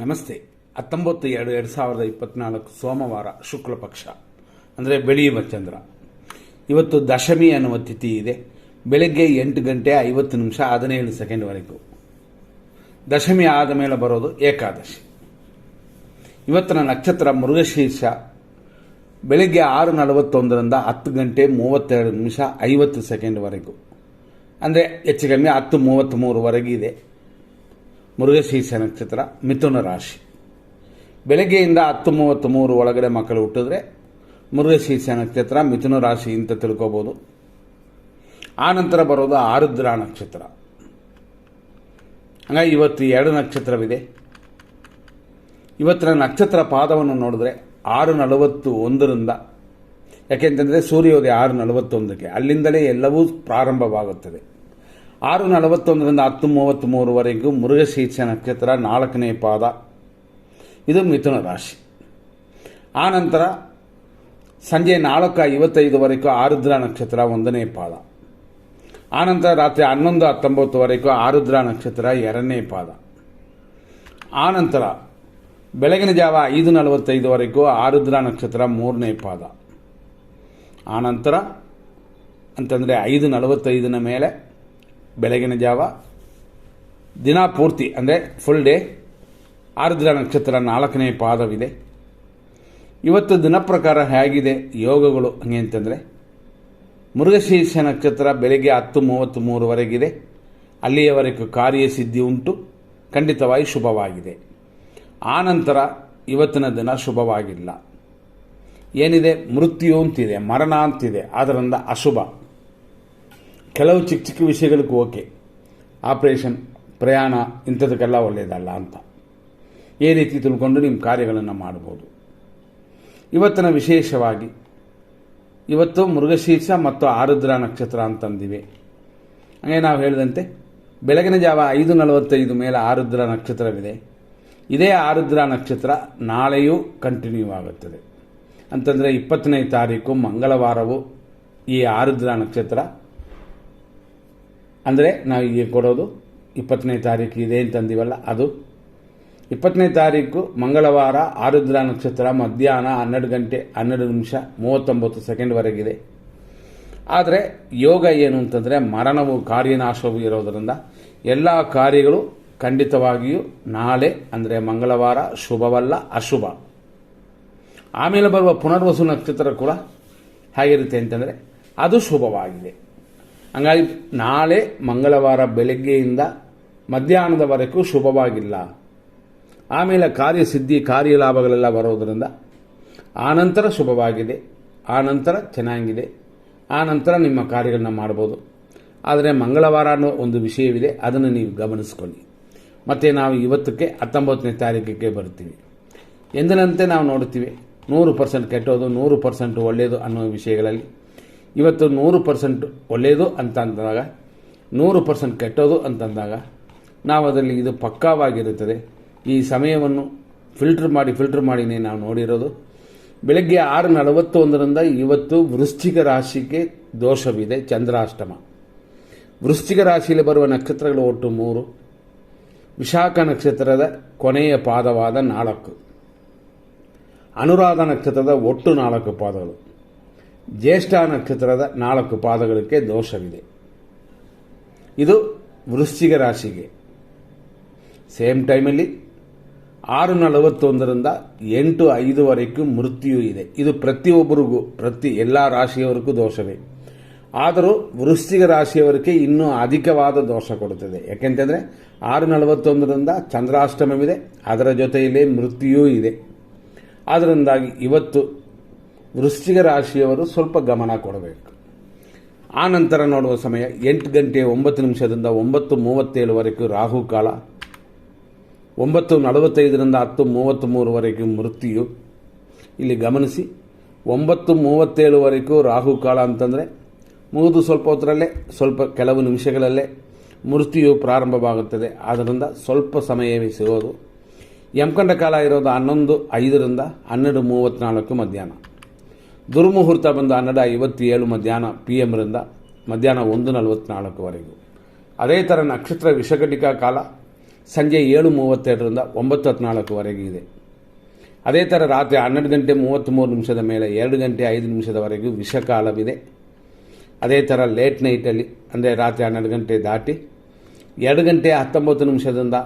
ನಮಸ್ತೆ. ಹತ್ತೊಂಬತ್ತು ಎರಡು ಎರಡು ಸಾವಿರದ ಇಪ್ಪತ್ನಾಲ್ಕು ಸೋಮವಾರ ಶುಕ್ಲ ಪಕ್ಷ, ಅಂದರೆ ಬೆಳೆಯುವ ಚಂದ್ರ. ಇವತ್ತು ದಶಮಿ ಅನ್ನುವ ತಿಥಿ ಇದೆ. ಬೆಳಗ್ಗೆ ಎಂಟು ಗಂಟೆ ಐವತ್ತು ನಿಮಿಷ ಹದಿನೇಳು ಸೆಕೆಂಡ್ವರೆಗೂ ದಶಮಿ ಆದ ಮೇಲೆ ಬರೋದು ಏಕಾದಶಿ. ಇವತ್ತಿನ ನಕ್ಷತ್ರ ಮೃಗಶೀರ್ಷ. ಬೆಳಗ್ಗೆ ಆರು ನಲವತ್ತೊಂದರಿಂದ ಹತ್ತು ಗಂಟೆ ಮೂವತ್ತೆರಡು ನಿಮಿಷ ಐವತ್ತು ಸೆಕೆಂಡ್ವರೆಗೂ ಅಂದರೆ ಹೆಚ್ಚು ಕಮ್ಮಿ ಹತ್ತು ಮೂವತ್ತ್ಮೂರುವರೆಗೆ ಮೃಗಶೀರ್ಷ ನಕ್ಷತ್ರ ಮಿಥುನ ರಾಶಿ. ಬೆಳಗ್ಗೆಯಿಂದ ಹತ್ತು ಮೂವತ್ತು ಮೂರು ಒಳಗಡೆ ಮಕ್ಕಳು ಹುಟ್ಟಿದ್ರೆ ಮೃಗಶೀರ್ಷ ನಕ್ಷತ್ರ ಮಿಥುನ ರಾಶಿ ಅಂತ ತಿಳ್ಕೊಬೋದು. ಆನಂತರ ಬರೋದು ಆರುದ್ರ ನಕ್ಷತ್ರ. ಹಾಗಾಗಿ ಇವತ್ತು ಎರಡು ನಕ್ಷತ್ರವಿದೆ. ಇವತ್ತಿನ ನಕ್ಷತ್ರ ಪಾದವನ್ನು ನೋಡಿದ್ರೆ ಆರು ನಲವತ್ತು ಒಂದರಿಂದ ಯಾಕೆಂತಂದರೆ ಸೂರ್ಯೋದಯ ಆರು ನಲವತ್ತೊಂದಕ್ಕೆ ಅಲ್ಲಿಂದಲೇ ಎಲ್ಲವೂ ಪ್ರಾರಂಭವಾಗುತ್ತದೆ. ಆರು ನಲವತ್ತೊಂದರಿಂದ ಹತ್ತು ಮೂವತ್ತ್ ಮೂರುವರೆಗೂ ಮೃಗಶೀರ್ಷ ನಕ್ಷತ್ರ ನಾಲ್ಕನೇ ಪಾದ. ಇದು ಮಿಥುನ ರಾಶಿ. ಆನಂತರ ಸಂಜೆ ನಾಲ್ಕು ಐವತ್ತೈದುವರೆಗೂ ಆರುದ್ರ ನಕ್ಷತ್ರ ಒಂದನೇ ಪಾದ. ಆನಂತರ ರಾತ್ರಿ ಹನ್ನೊಂದು ಹತ್ತೊಂಬತ್ತುವರೆಗೂ ಆರುದ್ರ ನಕ್ಷತ್ರ ಎರಡನೇ ಪಾದ. ಆನಂತರ ಬೆಳಗಿನ ಜಾವ ಐದು ನಲವತ್ತೈದುವರೆಗೂ ಆರುದ್ರ ನಕ್ಷತ್ರ ಮೂರನೇ ಪಾದ. ಆನಂತರ ಅಂತಂದರೆ ಐದು ನಲವತ್ತೈದನ ಮೇಲೆ ಬೆಳಗಿನ ಜಾವ, ದಿನ ಪೂರ್ತಿ, ಅಂದರೆ ಫುಲ್ ಡೇ ಆರ್ದ್ರ ನಕ್ಷತ್ರ ನಾಲ್ಕನೇ ಪಾದವಿದೆ. ಇವತ್ತು ದಿನ ಪ್ರಕಾರ ಹೇಗಿದೆ ಯೋಗಗಳು ಹಂಗೆ ಅಂತಂದರೆ, ಮೃಗಶೀರ್ಷ ನಕ್ಷತ್ರ ಬೆಳಗ್ಗೆ ಹತ್ತು ಮೂವತ್ತು ಮೂರುವರೆಗಿದೆ. ಅಲ್ಲಿಯವರೆಗೂ ಕಾರ್ಯಸಿದ್ಧಿ ಉಂಟು, ಖಂಡಿತವಾಗಿ ಶುಭವಾಗಿದೆ. ಆನಂತರ ಇವತ್ತಿನ ದಿನ ಶುಭವಾಗಿಲ್ಲ. ಏನಿದೆ? ಮೃತ್ಯು ಅಂತಿದೆ, ಮರಣ ಅಂತಿದೆ ಅದರಿಂದ ಅಶುಭ. ಕೆಲವು ಚಿಕ್ಕ ಚಿಕ್ಕ ವಿಷಯಗಳಿಗೆ ಓಕೆ. ಆಪರೇಷನ್, ಪ್ರಯಾಣ ಇಂಥದಕ್ಕೆಲ್ಲ ಒಳ್ಳೆಯದಲ್ಲ ಅಂತ. ಈ ರೀತಿ ತಿಳ್ಕೊಂಡು ನಿಮ್ಮ ಕಾರ್ಯಗಳನ್ನು ಮಾಡ್ಬೋದು. ಇವತ್ತಿನ ವಿಶೇಷವಾಗಿ, ಇವತ್ತು ಮೃಗಶೀರ್ಷ ಮತ್ತು ಆರುದ್ರ ನಕ್ಷತ್ರ ಅಂತಂದಿವೆ ಹಾಗೆ ನಾವು ಹೇಳಿದಂತೆ, ಬೆಳಗಿನ ಜಾವ ಐದು ನಲವತ್ತೈದು ಮೇಲೆ ಆರುದ್ರ ನಕ್ಷತ್ರವಿದೆ. ಇದೇ ಆರುದ್ರ ನಕ್ಷತ್ರ ನಾಳೆಯೂ ಕಂಟಿನ್ಯೂ ಆಗುತ್ತದೆ. ಅಂತಂದರೆ ಇಪ್ಪತ್ತನೇ ತಾರೀಕು, ಮಂಗಳವಾರವು ಈ ಆರುದ್ರ ನಕ್ಷತ್ರ ಅಂದರೆ ನಾವು ಈಗ ಕೊಡೋದು ಇಪ್ಪತ್ತನೇ ತಾರೀಕು ಇದೆ ಅಂತಂದೀವಲ್ಲ ಅದು. ಇಪ್ಪತ್ತನೇ ತಾರೀಕು ಮಂಗಳವಾರ ಆರುದ್ರ ನಕ್ಷತ್ರ ಮಧ್ಯಾಹ್ನ ಹನ್ನೆರಡು ಗಂಟೆ ಹನ್ನೆರಡು ನಿಮಿಷ ಮೂವತ್ತೊಂಬತ್ತು ಸೆಕೆಂಡ್ವರೆಗಿದೆ ಆದರೆ ಯೋಗ ಏನು ಅಂತಂದರೆ ಮರಣವು ಕಾರ್ಯನಾಶವು ಇರೋದರಿಂದ ಎಲ್ಲ ಕಾರ್ಯಗಳು ಖಂಡಿತವಾಗಿಯೂ ನಾಳೆ ಅಂದರೆ ಮಂಗಳವಾರ ಶುಭವಲ್ಲ, ಅಶುಭ. ಆಮೇಲೆ ಬರುವ ಪುನರ್ವಸು ನಕ್ಷತ್ರ ಕೂಡ ಹೇಗಿರುತ್ತೆ ಅಂತಂದರೆ ಅದು ಶುಭವಾಗಿದೆ. ಹಂಗಾಗಿ ನಾಳೆ ಮಂಗಳವಾರ ಬೆಳಗ್ಗೆಯಿಂದ ಮಧ್ಯಾಹ್ನದವರೆಗೂ ಶುಭವಾಗಿಲ್ಲ. ಆಮೇಲೆ ಕಾರ್ಯಸಿದ್ಧಿ, ಕಾರ್ಯಲಾಭಗಳೆಲ್ಲ ಬರೋದರಿಂದ ಆನಂತರ ಶುಭವಾಗಿದೆ ಆನಂತರ ಚೆನ್ನಾಗಿದೆ ಆನಂತರ ನಿಮ್ಮ ಕಾರ್ಯಗಳನ್ನ ಮಾಡ್ಬೋದು. ಆದರೆ ಮಂಗಳವಾರ ಅನ್ನೋ ಒಂದು ವಿಷಯವಿದೆ, ಅದನ್ನು ನೀವು ಗಮನಿಸ್ಕೊಳ್ಳಿ. ಮತ್ತು ನಾವು ಇವತ್ತಕ್ಕೆ ಹತ್ತೊಂಬತ್ತನೇ ತಾರೀಕಿಗೆ ಬರ್ತೀವಿ. ಎಂದಿನಂತೆ ನಾವು ನೋಡ್ತೀವಿ, ನೂರು ಪರ್ಸೆಂಟ್ ಕೆಟ್ಟೋದು, ನೂರು ಪರ್ಸೆಂಟ್ ಒಳ್ಳೆಯದು ಅನ್ನೋ ವಿಷಯಗಳಲ್ಲಿ ಇವತ್ತು ನೂರು ಪರ್ಸೆಂಟ್ ಒಳ್ಳೆಯದು ಅಂತ ಅಂದಾಗ, ನೂರು ಪರ್ಸೆಂಟ್ ಕೆಟ್ಟೋದು ಅಂತಂದಾಗ ನಾವು ಅದರಲ್ಲಿ ಇದು ಪಕ್ಕಾವಾಗಿರುತ್ತದೆ. ಈ ಸಮಯವನ್ನು ಫಿಲ್ಟರ್ ಮಾಡಿ, ಫಿಲ್ಟರ್ ಮಾಡಿನೇ ನಾವು ನೋಡಿರೋದು. ಬೆಳಗ್ಗೆ ಆರು ನಲವತ್ತೊಂದರಿಂದ ಇವತ್ತು ವೃಶ್ಚಿಕ ರಾಶಿಗೆ ದೋಷವಿದೆ, ಚಂದ್ರಾಷ್ಟಮ. ವೃಶ್ಚಿಕ ರಾಶಿಯಲ್ಲಿ ಬರುವ ನಕ್ಷತ್ರಗಳು ಒಟ್ಟು ಮೂರು. ವಿಶಾಖ ನಕ್ಷತ್ರದ ಕೊನೆಯ ಪಾದವಾದ ನಾಲ್ಕು. ಅನುರಾಧ ನಕ್ಷತ್ರದ ಒಟ್ಟು ನಾಲ್ಕು ಪಾದಗಳು. ಜ್ಯೇಷ್ಠ ನಕ್ಷತ್ರದ ನಾಲ್ಕು ಪಾದಗಳಿಗೆ ದೋಷವಿದೆ. ಇದು ವೃಶ್ಚಿಕ ರಾಶಿಗೆ. ಸೇಮ್ ಟೈಮಲ್ಲಿ ಆರು ನಲವತ್ತೊಂದರಿಂದ ಎಂಟು ಐದುವರೆಗೂ ಮೃತ್ಯು ಇದೆ. ಇದು ಪ್ರತಿಯೊಬ್ಬರಿಗೂ, ಪ್ರತಿ ಎಲ್ಲ ರಾಶಿಯವರಿಗೂ ದೋಷವೇ. ಆದರೂ ವೃಶ್ಚಿಕ ರಾಶಿಯವರಿಗೆ ಇನ್ನೂ ಅಧಿಕವಾದ ದೋಷ ಕೊಡುತ್ತದೆ. ಯಾಕೆಂತಂದರೆ ಆರು ನಲವತ್ತೊಂದರಿಂದ ಚಂದ್ರಾಷ್ಟಮವಿದೆ. ಅದರ ಜೊತೆಯಲ್ಲೇ ಮೃತ್ಯುವೂ ಇದೆ. ಅದರಿಂದಾಗಿ ಇವತ್ತು ವೃಶ್ಚಿಕ ರಾಶಿಯವರು ಸ್ವಲ್ಪ ಗಮನ ಕೊಡಬೇಕು. ಆ ನಂತರ ನೋಡುವ ಸಮಯ ಎಂಟು ಗಂಟೆ ಒಂಬತ್ತು ನಿಮಿಷದಿಂದ ಒಂಬತ್ತು ಮೂವತ್ತೇಳುವರೆಗೂ ರಾಹು ಕಾಲ, ಒಂಬತ್ತು ನಲವತ್ತೈದರಿಂದ ಹತ್ತು ಮೂವತ್ತ್ ಮೂರುವರೆಗೂ ಮೃತ್ಯು. ಇಲ್ಲಿ ಗಮನಿಸಿ, ಒಂಬತ್ತು ಮೂವತ್ತೇಳುವರೆಗೂ ರಾಹು ಕಾಲ ಅಂತಂದರೆ ಮುಗಿದು ಸ್ವಲ್ಪ ಹೊತ್ತರಲ್ಲೇ, ಸ್ವಲ್ಪ ಕೆಲವು ನಿಮಿಷಗಳಲ್ಲೇ ಮೃತ್ಯು ಪ್ರಾರಂಭವಾಗುತ್ತದೆ. ಆದ್ದರಿಂದ ಸ್ವಲ್ಪ ಸಮಯವೇ ಸಿಗೋದು. ಯಮಕಂಡ ಕಾಲ ಇರೋದು ಹನ್ನೊಂದು ಐದರಿಂದ ಹನ್ನೆರಡು ಮೂವತ್ತ್ನಾಲ್ಕು ಮಧ್ಯಾಹ್ನ. ದುರ್ಮುಹೂರ್ತ ಬಂದ ಹನ್ನೆರಡು ಐವತ್ತೇಳು ಮಧ್ಯಾಹ್ನ ಪಿ ಎಮ್ರಿಂದ ಮಧ್ಯಾಹ್ನ ಒಂದು ನಲವತ್ತ್ನಾಲ್ಕುವರೆಗೂ ಅದೇ ಥರ ನಕ್ಷತ್ರ ವಿಷಘಟಿಕಾ ಕಾಲ ಸಂಜೆ ಏಳು ಮೂವತ್ತೆರಡರಿಂದ ಒಂಬತ್ತು ಹದಿನಾಲ್ಕುವರೆಗೆ ಇದೆ. ಅದೇ ಥರ ರಾತ್ರಿ ಹನ್ನೆರಡು ಗಂಟೆ ಮೂವತ್ತ್ಮೂರು ನಿಮಿಷದ ಮೇಲೆ ಎರಡು ಗಂಟೆ ಐದು ನಿಮಿಷದವರೆಗೂ ವಿಷಕಾಲವಿದೆ. ಅದೇ ಥರ ಲೇಟ್ ನೈಟಲ್ಲಿ ಅಂದರೆ ರಾತ್ರಿ ಹನ್ನೆರಡು ಗಂಟೆ ದಾಟಿ ಎರಡು ಗಂಟೆ ಹತ್ತೊಂಬತ್ತು ನಿಮಿಷದಿಂದ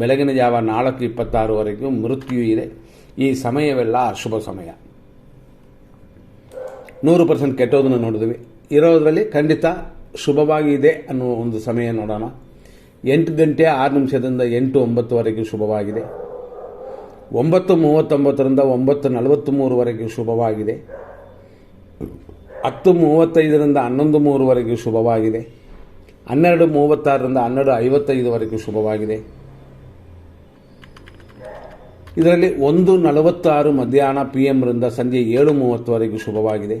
ಬೆಳಗಿನ ಜಾವ ನಾಲ್ಕು ಇಪ್ಪತ್ತಾರುವರೆಗೂ ಮೃತ್ಯು ಇದೆ. ಈ ಸಮಯವೆಲ್ಲ ಅಶುಭ ಸಮಯ. ನೂರು ಪರ್ಸೆಂಟ್ ಕೆಟ್ಟೋದನ್ನು ನೋಡಿದ್ವಿ. ಇರೋದರಲ್ಲಿ ಖಂಡಿತ ಶುಭವಾಗಿ ಇದೆ ಅನ್ನೋ ಒಂದು ಸಮಯ ನೋಡೋಣ. ಎಂಟು ಗಂಟೆ ಆರು ನಿಮಿಷದಿಂದ ಎಂಟು ಒಂಬತ್ತುವರೆಗೆ ಶುಭವಾಗಿದೆ. ಒಂಬತ್ತು ಮೂವತ್ತೊಂಬತ್ತರಿಂದ ಒಂಬತ್ತು ನಲವತ್ತು ಮೂರುವರೆಗೆ ಶುಭವಾಗಿದೆ. ಹತ್ತು ಮೂವತ್ತೈದರಿಂದ ಹನ್ನೊಂದು ಮೂರುವರೆಗೂ ಶುಭವಾಗಿದೆ. ಹನ್ನೆರಡು ಮೂವತ್ತಾರರಿಂದ ಹನ್ನೆರಡು ಐವತ್ತೈದುವರೆಗೂ ಶುಭವಾಗಿದೆ. ಇದರಲ್ಲಿ ಒಂದು ನಲವತ್ತಾರು ಮಧ್ಯಾಹ್ನ ಪಿ ರಿಂದ ಸಂಜೆ ಏಳು ಮೂವತ್ತುವರೆಗೂ ಶುಭವಾಗಿದೆ.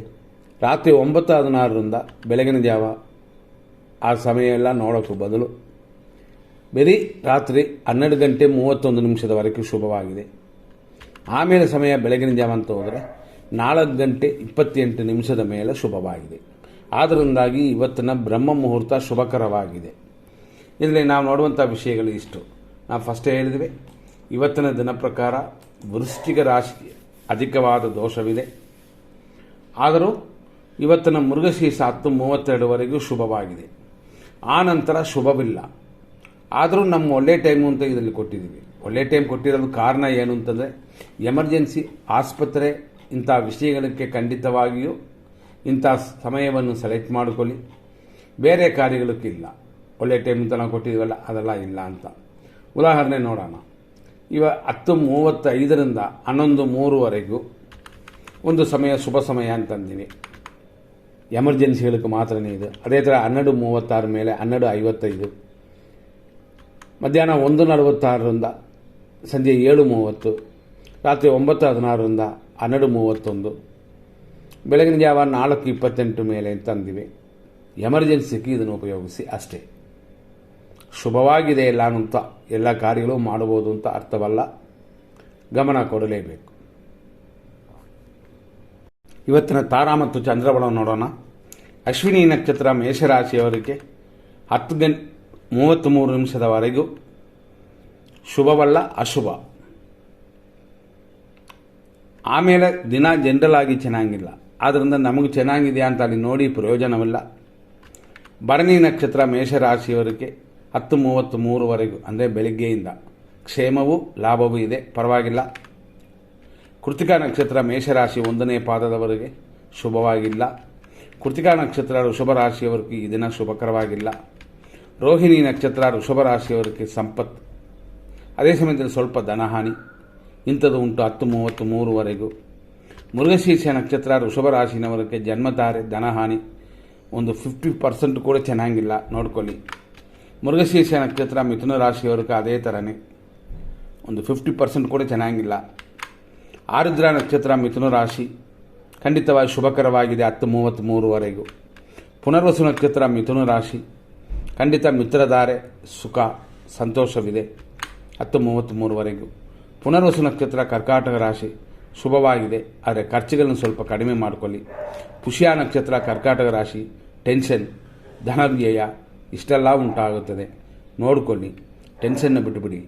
ರಾತ್ರಿ ಒಂಬತ್ತು ಹದಿನಾರರಿಂದ ಬೆಳಗಿನ ಜಾವ ಆ ಸಮಯ ಎಲ್ಲ ನೋಡೋಕ್ಕೂ ಬದಲು. ಬರೀ ರಾತ್ರಿ ಹನ್ನೆರಡು ಗಂಟೆ ಮೂವತ್ತೊಂದು ನಿಮಿಷದವರೆಗೂ ಶುಭವಾಗಿದೆ. ಆಮೇಲೆ ಸಮಯ ಬೆಳಗಿನ ಜಾವ ಅಂತ ಹೋದರೆ ನಾಲ್ಕು ಗಂಟೆ ಇಪ್ಪತ್ತೆಂಟು ನಿಮಿಷದ ಮೇಲೆ ಶುಭವಾಗಿದೆ. ಆದ್ದರಿಂದಾಗಿ ಇವತ್ತಿನ ಬ್ರಹ್ಮ ಮುಹೂರ್ತ ಶುಭಕರವಾಗಿದೆ. ಇದರಲ್ಲಿ ನಾವು ನೋಡುವಂಥ ವಿಷಯಗಳು ಇಷ್ಟು. ನಾವು ಫಸ್ಟೇ ಹೇಳಿದ್ವಿ. ಇವತ್ತಿನ ದಿನ ಪ್ರಕಾರ ವೃಶ್ಚಿಕ ರಾಶಿ ಅಧಿಕವಾದ ದೋಷವಿದೆ. ಆದರೂ ಇವತ್ತಿನ ಮೃಗಶೀರ್ಷ ಹತ್ತು ಮೂವತ್ತೆರಡುವರೆಗೂ ಶುಭವಾಗಿದೆ. ಆ ನಂತರ ಶುಭವಿಲ್ಲ. ಆದರೂ ನಮ್ಮ ಒಳ್ಳೆ ಟೈಮು ಅಂತ ಇದರಲ್ಲಿ ಕೊಟ್ಟಿದ್ದೀವಿ. ಒಳ್ಳೆ ಟೈಮ್ ಕೊಟ್ಟಿರೋದು ಕಾರಣ ಏನು ಅಂತಂದರೆ ಎಮರ್ಜೆನ್ಸಿ ಆಸ್ಪತ್ರೆ ಇಂಥ ವಿಷಯಗಳಿಗೆ ಖಂಡಿತವಾಗಿಯೂ ಇಂಥ ಸಮಯವನ್ನು ಸೆಲೆಕ್ಟ್ ಮಾಡಿಕೊಳ್ಳಿ. ಬೇರೆ ಕಾರ್ಯಗಳಕ್ಕಿಲ್ಲ ಒಳ್ಳೆ ಟೈಮ್ ಅಂತ ನಾವು ಕೊಟ್ಟಿದ್ದೀವಲ್ಲ, ಅದೆಲ್ಲ ಇಲ್ಲ ಅಂತ. ಉದಾಹರಣೆ ನೋಡೋಣ. ಇವ ಹತ್ತು ಮೂವತ್ತೈದರಿಂದ ಹನ್ನೊಂದು ಮೂರುವರೆಗೂ ಒಂದು ಸಮಯ, ಶುಭ ಸಮಯ ಅಂತಂದೀನಿ. ಎಮರ್ಜೆನ್ಸಿಗಳಿಗೆ ಮಾತ್ರನೇ ಇದು. ಅದೇ ಥರ ಹನ್ನೆರಡು ಮೂವತ್ತಾರು ಮೇಲೆ ಹನ್ನೆರಡು ಐವತ್ತೈದು. ಮಧ್ಯಾಹ್ನ ಒಂದು ನಲವತ್ತಾರರಿಂದ ಸಂಜೆ ಏಳು ಮೂವತ್ತು. ರಾತ್ರಿ ಒಂಬತ್ತು ಹದಿನಾರರಿಂದ ಹನ್ನೆರಡು ಮೂವತ್ತೊಂದು. ಬೆಳಗಿನ ಜಾವ ನಾಲ್ಕು ಇಪ್ಪತ್ತೆಂಟು ಮೇಲೆ ಅಂತಂದಿವೆ. ಎಮರ್ಜೆನ್ಸಿಗೆ ಇದನ್ನು ಉಪಯೋಗಿಸಿ ಅಷ್ಟೇ. ಶುಭವಾಗಿದೆ ಎಲ್ಲ ಅಂತ ಎಲ್ಲ ಕಾರ್ಯಗಳು ಮಾಡಬಹುದು ಅಂತ ಅರ್ಥವಲ್ಲ. ಗಮನ ಕೊಡಲೇಬೇಕು. ಇವತ್ತಿನ ತಾರಾ ಮತ್ತು ಚಂದ್ರಬಲ ನೋಡೋಣ. ಅಶ್ವಿನಿ ನಕ್ಷತ್ರ ಮೇಷರಾಶಿಯವರಿಗೆ ಹತ್ತು ಗಂ ಮೂವತ್ತ್ಮೂರು ನಿಮಿಷದವರೆಗೂ ಶುಭವಲ್ಲ, ಅಶುಭ. ಆಮೇಲೆ ದಿನ ಜನರಲ್ ಆಗಿ ಚೆನ್ನಾಗಿಲ್ಲ. ಆದ್ದರಿಂದ ನಮಗೆ ಚೆನ್ನಾಗಿದೆಯಾ ಅಂತ ಅಲ್ಲಿ ನೋಡಿ ಪ್ರಯೋಜನವಿಲ್ಲ. ಭರಣಿ ನಕ್ಷತ್ರ ಮೇಷರಾಶಿಯವರಿಗೆ ಹತ್ತು ಮೂವತ್ತು ಮೂರುವರೆಗೂ, ಅಂದರೆ ಬೆಳಿಗ್ಗೆಯಿಂದ. ಕ್ಷೇಮವೂ ಲಾಭವೂ ಇದೆ, ಪರವಾಗಿಲ್ಲ. ಕೃತಿಕಾ ನಕ್ಷತ್ರ ಮೇಷರಾಶಿ ಒಂದನೇ ಪಾದದವರೆಗೆ ಶುಭವಾಗಿಲ್ಲ. ಕೃತಿಕಾ ನಕ್ಷತ್ರ ಋಷಭ ರಾಶಿಯವರಿಗೆ ಈ ದಿನ ಶುಭಕರವಾಗಿಲ್ಲ. ರೋಹಿಣಿ ನಕ್ಷತ್ರ ಋಷಭ ರಾಶಿಯವರಿಗೆ ಸಂಪತ್ತು. ಅದೇ ಸಮಯದಲ್ಲಿ ಸ್ವಲ್ಪ ಧನಹಾನಿ. ಇಂಥದ್ದು ಉಂಟು ಹತ್ತು ಮೂವತ್ತು ಮೂರುವರೆಗೂ. ಮೃಗಶೀರ್ಷ ನಕ್ಷತ್ರ ಋಷಭ ರಾಶಿನವರಿಗೆ ಜನ್ಮತಾರೆ ಧನಹಾನಿ. ಒಂದು ಫಿಫ್ಟಿ ಪರ್ಸೆಂಟ್ ಕೂಡ ಚೆನ್ನಾಗಿಲ್ಲ, ನೋಡ್ಕೊಳ್ಳಿ. ಮೃಗಶೀರ್ಷ ನಕ್ಷತ್ರ ಮಿಥುನ ರಾಶಿಯವ್ರಿಗೆ ಅದೇ ಥರನೇ ಒಂದು ಫಿಫ್ಟಿ ಪರ್ಸೆಂಟ್ ಕೂಡ ಚೆನ್ನಾಗಿಲ್ಲ. ಆರುದ್ರ ನಕ್ಷತ್ರ ಮಿಥುನ ರಾಶಿ. ಖಂಡಿತವಾಗಿ ಶುಭಕರವಾಗಿದೆ ಹತ್ತು ಮೂವತ್ತು ಮೂರುವರೆಗೂ. ಪುನರ್ವಸು ನಕ್ಷತ್ರ ಮಿಥುನ ರಾಶಿ. ಖಂಡಿತ ಮಿತ್ರಧಾರೆ ಸುಖ, ಸಂತೋಷವಿದೆ. ಹತ್ತು ಮೂವತ್ತು ಮೂರುವರೆಗೂ. ಪುನರ್ವಸು ನಕ್ಷತ್ರ ಕರ್ಕಾಟಕ ರಾಶಿ. ಶುಭವಾಗಿದೆ. ಆದರೆ ಖರ್ಚುಗಳನ್ನು ಸ್ವಲ್ಪ ಕಡಿಮೆ ಮಾಡಿಕೊಳ್ಳಿ. ಪುಷ್ಯ ನಕ್ಷತ್ರ ಕರ್ಕಾಟಕ ರಾಶಿ. ಟೆನ್ಷನ್, ಧನವ್ಯಯ ಇಷ್ಟೆಲ್ಲ ಉಂಟಾಗುತ್ತದೆ. ನೋಡ್ಕೊಳ್ಳಿ. ಟೆನ್ಷನ್ನ ಬಿಟ್ಟುಬಿಡಿ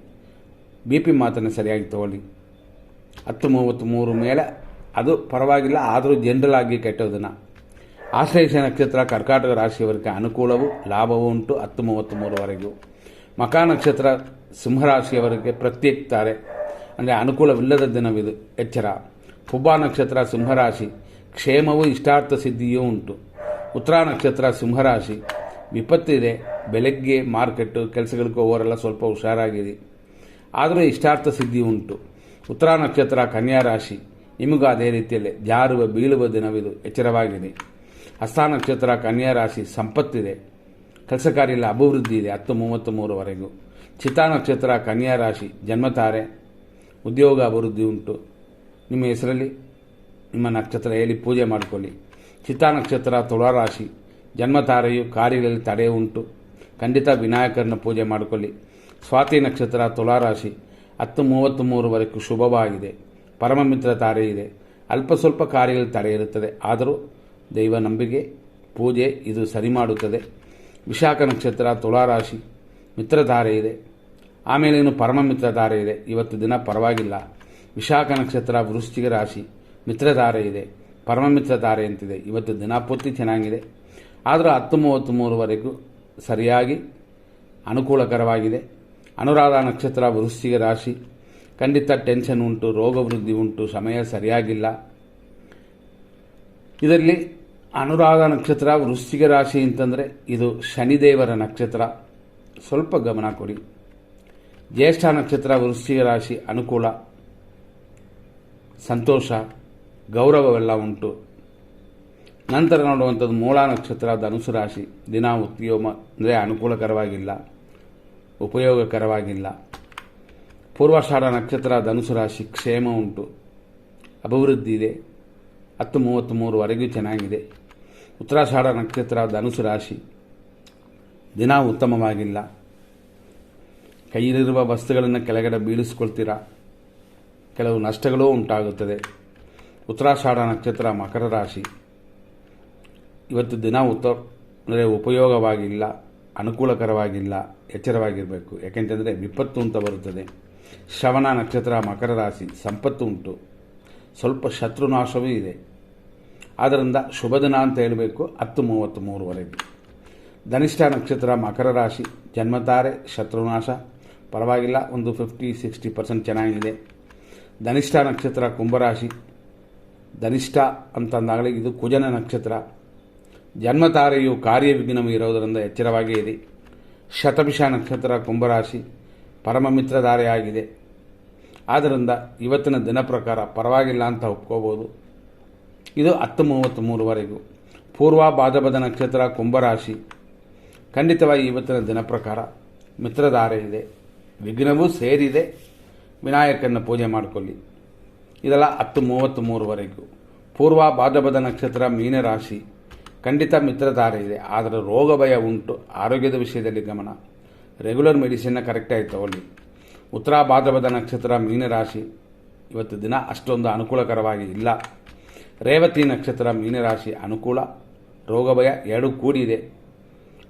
ಬಿ ಪಿ ಮಾತನ್ನು ಸರಿಯಾಗಿ ತಗೊಳ್ಳಿ. ಹತ್ತು ಮೂವತ್ತು ಮೂರು ಮೇಲೆ ಅದು ಪರವಾಗಿಲ್ಲ, ಆದರೂ ಜನರಲ್ ಆಗಿ ಕೆಟ್ಟೋದನ್ನು ಆಶ್ಲೇಷ ನಕ್ಷತ್ರ ಕರ್ಕಾಟಕ ರಾಶಿಯವರಿಗೆ ಅನುಕೂಲವೂ ಲಾಭವೂ ಉಂಟು ಹತ್ತು ಮೂವತ್ತು ಮೂರವರೆಗೂ ಮಕಾ ನಕ್ಷತ್ರ ಸಿಂಹರಾಶಿಯವರಿಗೆ ಪ್ರತ್ಯೇಕ್ತಾರೆ. ಅಂದರೆ ಅನುಕೂಲವಿಲ್ಲದ ದಿನವಿದು, ಎಚ್ಚರ. ಹುಬ್ಬ ನಕ್ಷತ್ರ ಸಿಂಹರಾಶಿ ಕ್ಷೇಮವೂ ಇಷ್ಟಾರ್ಥ ಸಿದ್ಧಿಯೂ ಉಂಟು. ಉತ್ತರ ನಕ್ಷತ್ರ ಸಿಂಹರಾಶಿ ವಿಪತ್ತಿದೆ, ಬೆಳಗ್ಗೆ ಮಾರ್ಕೆಟ್ಟು ಕೆಲಸಗಳಿಗೆ ಹೋಗೋರೆಲ್ಲ ಸ್ವಲ್ಪ ಹುಷಾರಾಗಿದೆ ಆದರೂ ಇಷ್ಟಾರ್ಥ ಸಿದ್ಧಿ ಉಂಟು. ಉತ್ತರ ನಕ್ಷತ್ರ, ಕನ್ಯಾ ರಾಶಿ, ನಿಮಗೂ ಅದೇ ರೀತಿಯಲ್ಲಿ ಜಾರುವ, ಬೀಳುವ ದಿನವಿದು ಎಚ್ಚರವಾಗಿದೆ. ಹಸ್ತ ನಕ್ಷತ್ರ, ಕನ್ಯಾ ರಾಶಿ ಸಂಪತ್ತಿದೆ. ಕೆಲಸ ಇಲ್ಲ ಅಭಿವೃದ್ಧಿ ಇದೆ ಹತ್ತು ಮೂವತ್ತು ಮೂರವರೆಗೂ ಚಿತಾ ನಕ್ಷತ್ರ, ಕನ್ಯಾ ರಾಶಿ ಜನ್ಮತಾರೆ. ಉದ್ಯೋಗ ಅಭಿವೃದ್ಧಿ ಉಂಟು. ನಿಮ್ಮ ಹೆಸರಲ್ಲಿ? ನಿಮ್ಮ ನಕ್ಷತ್ರ ಹೇಳಿ ಪೂಜೆ ಮಾಡಿಕೊಳ್ಳಿ. ಚಿತಾ ನಕ್ಷತ್ರ ತುಳಾರಾಶಿ ಜನ್ಮತಾರೆಯು ಕಾರ್ಯಗಳಲ್ಲಿ ತಡೆ ಉಂಟು. ಖಂಡಿತ ವಿನಾಯಕರನ್ನು ಪೂಜೆ ಮಾಡಿಕೊಳ್ಳಿ. ಸ್ವಾತಿ ನಕ್ಷತ್ರ ತುಲಾರಾಶಿ, ಹತ್ತು ಮೂವತ್ತು ಮೂರುವರೆಗೂ ಶುಭವಾಗಿದೆ. ಪರಮಮಿತ್ರ ತಾರೆ ಇದೆ. ಅಲ್ಪ ಸ್ವಲ್ಪ ಕಾರ್ಯಗಳು ತಡೆ ಇರುತ್ತದೆ. ಆದರೂ ದೈವ ನಂಬಿಕೆ, ಪೂಜೆ ಇದು ಸರಿ ಮಾಡುತ್ತದೆ. ವಿಶಾಖ ನಕ್ಷತ್ರ ತುಲಾರಾಶಿ ಮಿತ್ರಧಾರೆ ಇದೆ. ಆಮೇಲೆ ಇನ್ನು ಪರಮಮಿತ್ರ ತಾರೆ ಇದೆ. ಇವತ್ತು ದಿನ ಪರವಾಗಿಲ್ಲ. ವಿಶಾಖ ನಕ್ಷತ್ರ ವೃಶ್ಚಿಕ ರಾಶಿ, ಮಿತ್ರ ತಾರೆ ಇದೆ. ಪರಮಮಿತ್ರ ತಾರೆ ಅಂತಿದೆ. ಇವತ್ತು ದಿನ ಪೂರ್ತಿ ಚೆನ್ನಾಗಿದೆ. ಆದರೂ ಹತ್ತು ಮೂವತ್ತು ಮೂರುವರೆಗೂ ಸರಿಯಾಗಿ ಅನುಕೂಲಕರವಾಗಿದೆ. ಅನುರಾಧ ನಕ್ಷತ್ರ ವೃಶ್ಚಿಕ ರಾಶಿ. ಖಂಡಿತ ಟೆನ್ಷನ್ ಉಂಟು ರೋಗ ವೃದ್ಧಿ ಉಂಟು, ಸಮಯ ಸರಿಯಾಗಿಲ್ಲ. ಇದರಲ್ಲಿ ಅನುರಾಧ ನಕ್ಷತ್ರ ವೃಶ್ಚಿಕ ರಾಶಿ ಅಂತಂದರೆ ಇದು ಶನಿದೇವರ ನಕ್ಷತ್ರ. ಸ್ವಲ್ಪ ಗಮನ ಕೊಡಿ. ಜ್ಯೇಷ್ಠ ನಕ್ಷತ್ರ ವೃಶ್ಚಿಕ ರಾಶಿ ಅನುಕೂಲ, ಸಂತೋಷ, ಗೌರವವೆಲ್ಲ ಉಂಟು. ನಂತರ ನೋಡುವಂಥದ್ದು ಮೂಲ ನಕ್ಷತ್ರ, ಧನುಸು ರಾಶಿ. ದಿನ ಉದ್ಯೋಗ ಅಂದರೆ ಅನುಕೂಲಕರವಾಗಿಲ್ಲ, ಉಪಯೋಗಕರವಾಗಿಲ್ಲ. ಪೂರ್ವಾಷಾಢ ನಕ್ಷತ್ರ, ಧನುಸು ರಾಶಿ ಕ್ಷೇಮ ಉಂಟು. ಅಭಿವೃದ್ಧಿ ಇದೆ. ಹತ್ತು ಮೂವತ್ತು ಮೂರುವರೆಗೂ ಚೆನ್ನಾಗಿದೆ. ಉತ್ತರಾಷಾಢ ನಕ್ಷತ್ರ, ಧನುಸು ರಾಶಿ ದಿನ ಉತ್ತಮವಾಗಿಲ್ಲ. ಕೈಯಲ್ಲಿರುವ ವಸ್ತುಗಳನ್ನು ಕೆಳಗಡೆ ಬೀಳಿಸ್ಕೊಳ್ತೀರಾ? ಕೆಲವು ನಷ್ಟಗಳು ಉಂಟಾಗುತ್ತದೆ. ಉತ್ತರಾಷಾಢ ನಕ್ಷತ್ರ ಮಕರ ರಾಶಿ. ಇವತ್ತು ದಿನ ಉತ್ತ, ಅಂದರೆ ಉಪಯೋಗವಾಗಿಲ್ಲ, ಅನುಕೂಲಕರವಾಗಿಲ್ಲ, ಎಚ್ಚರವಾಗಿರಬೇಕು. ಯಾಕೆಂತಂದರೆ ವಿಪತ್ತು ಅಂತ ಬರುತ್ತದೆ. ಶ್ರವಣ ನಕ್ಷತ್ರ, ಮಕರ ರಾಶಿ, ಸಂಪತ್ತು ಉಂಟು. ಸ್ವಲ್ಪ ಶತ್ರುನಾಶವೂ ಇದೆ. ಆದ್ದರಿಂದ ಶುಭ ದಿನ ಅಂತ ಹೇಳಬೇಕು ಹತ್ತು ಮೂವತ್ತು ಮೂರುವರೆಗೆ. ಧನಿಷ್ಠ ನಕ್ಷತ್ರ, ಮಕರ ರಾಶಿ ಜನ್ಮತಾರೆ ಶತ್ರುನಾಶ ಪರವಾಗಿಲ್ಲ, ಒಂದು ಫಿಫ್ಟಿ ಸಿಕ್ಸ್ಟಿ ಪರ್ಸೆಂಟ್ ಚೆನ್ನಾಗಿದೆ. ಧನಿಷ್ಠ ನಕ್ಷತ್ರ ಕುಂಭರಾಶಿ ಧನಿಷ್ಠ ಅಂತಂದಾಗಲೇ ಇದು ಕುಜನ ನಕ್ಷತ್ರ. ಜನ್ಮತಾರೆಯು ಕಾರ್ಯವಿಘ್ನವು ಇರೋದರಿಂದ ಎಚ್ಚರವಾಗಿಯೇ ಇದೆ ಶತಭಿಷ ನಕ್ಷತ್ರ ಕುಂಭರಾಶಿ ಪರಮ ಮಿತ್ರಧಾರೆಯಾಗಿದೆ ಆದ್ದರಿಂದ ಇವತ್ತಿನ ದಿನ ಪ್ರಕಾರ ಪರವಾಗಿಲ್ಲ ಅಂತ ಒಪ್ಕೋಬೋದು. ಇದು ಹತ್ತು ಮೂವತ್ತ್ ಮೂರುವರೆಗೂ ಪೂರ್ವ ಬಾದಬದ ನಕ್ಷತ್ರ ಕುಂಭರಾಶಿ. ಖಂಡಿತವಾಗಿ ಇವತ್ತಿನ ದಿನ ಪ್ರಕಾರ ಮಿತ್ರಧಾರೆ ಇದೆ. ವಿಘ್ನವೂ ಸೇರಿದೆ. ವಿನಾಯಕನ ಪೂಜೆ ಮಾಡಿಕೊಳ್ಳಿ. ಇದೆಲ್ಲ ಹತ್ತು ಮೂವತ್ತ್ ಮೂರುವರೆಗೂ ಪೂರ್ವ ಬಾದಬದ ನಕ್ಷತ್ರ ಮೀನರಾಶಿ. ಖಂಡಿತ ಮಿತ್ರಧಾರೆ ಇದೆ, ಆದರೆ ರೋಗ ಭಯ ಉಂಟು. ಆರೋಗ್ಯದ ವಿಷಯದಲ್ಲಿ ಗಮನ. ರೆಗ್ಯುಲರ್ ಮೆಡಿಸಿನ್ನ ಕರೆಕ್ಟಾಗಿ ತಗೊಳ್ಳಿ. ಉತ್ತರ ಭಾದ್ರಪದ ನಕ್ಷತ್ರ ಮೀನರಾಶಿ ಇವತ್ತು ದಿನ ಅಷ್ಟೊಂದು ಅನುಕೂಲಕರವಾಗಿ ಇಲ್ಲ. ರೇವತಿ ನಕ್ಷತ್ರ ಮೀನರಾಶಿ ಅನುಕೂಲ. ರೋಗ ಭಯ ಎರಡೂ ಕೂಡಿದೆ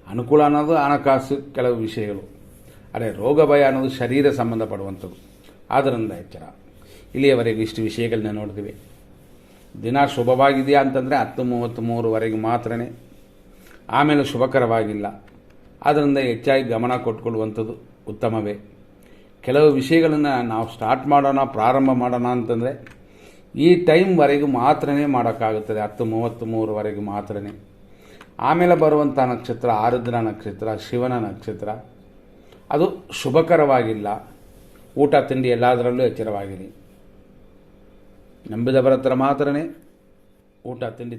ಅನುಕೂಲ ಅನ್ನೋದು ಹಣಕಾಸು ಕೆಲವು ವಿಷಯಗಳು. ಅದೇ ರೋಗ ಭಯ ಅನ್ನೋದು ಶರೀರ ಸಂಬಂಧಪಡುವಂಥದ್ದು. ಆದ್ದರಿಂದ ಎಚ್ಚರ. ಇಲ್ಲಿಯವರೆಗೂ ಇಷ್ಟು ವಿಷಯಗಳನ್ನ ನೋಡಿದ್ವಿ. ದಿನ ಶುಭವಾಗಿದೆಯಾ ಅಂತಂದರೆ ಹತ್ತು ಮೂವತ್ತು ಮೂರುವರೆಗೆ ಮಾತ್ರನೇ. ಆಮೇಲೆ ಶುಭಕರವಾಗಿಲ್ಲ. ಆದ್ದರಿಂದ ಹೆಚ್ಚಾಗಿ ಗಮನ ಕೊಟ್ಕೊಳ್ಳುವಂಥದ್ದು ಉತ್ತಮವೇ. ಕೆಲವು ವಿಷಯಗಳನ್ನು ನಾವು ಸ್ಟಾರ್ಟ್ ಮಾಡೋಣ, ಪ್ರಾರಂಭ ಮಾಡೋಣ ಅಂತಂದರೆ ಈ ಟೈಮ್ವರೆಗೂ ಮಾತ್ರನೇ ಮಾಡೋಕ್ಕಾಗುತ್ತದೆ ಹತ್ತು ಮೂವತ್ತು ಮೂರುವರೆಗೂ ಮಾತ್ರನೇ. ಆಮೇಲೆ ಬರುವಂಥ ನಕ್ಷತ್ರ, ಆರುದ್ರ ನಕ್ಷತ್ರ, ಶಿವನ ನಕ್ಷತ್ರ, ಅದು ಶುಭಕರವಾಗಿಲ್ಲ. ಊಟ, ತಿಂಡಿ ಎಲ್ಲದರಲ್ಲೂ ಎಚ್ಚರವಾಗಿರಿ. ನಂಬಿದವರ ಹತ್ರ ಮಾತ್ರನೇ ಊಟ ತಿಂಡಿ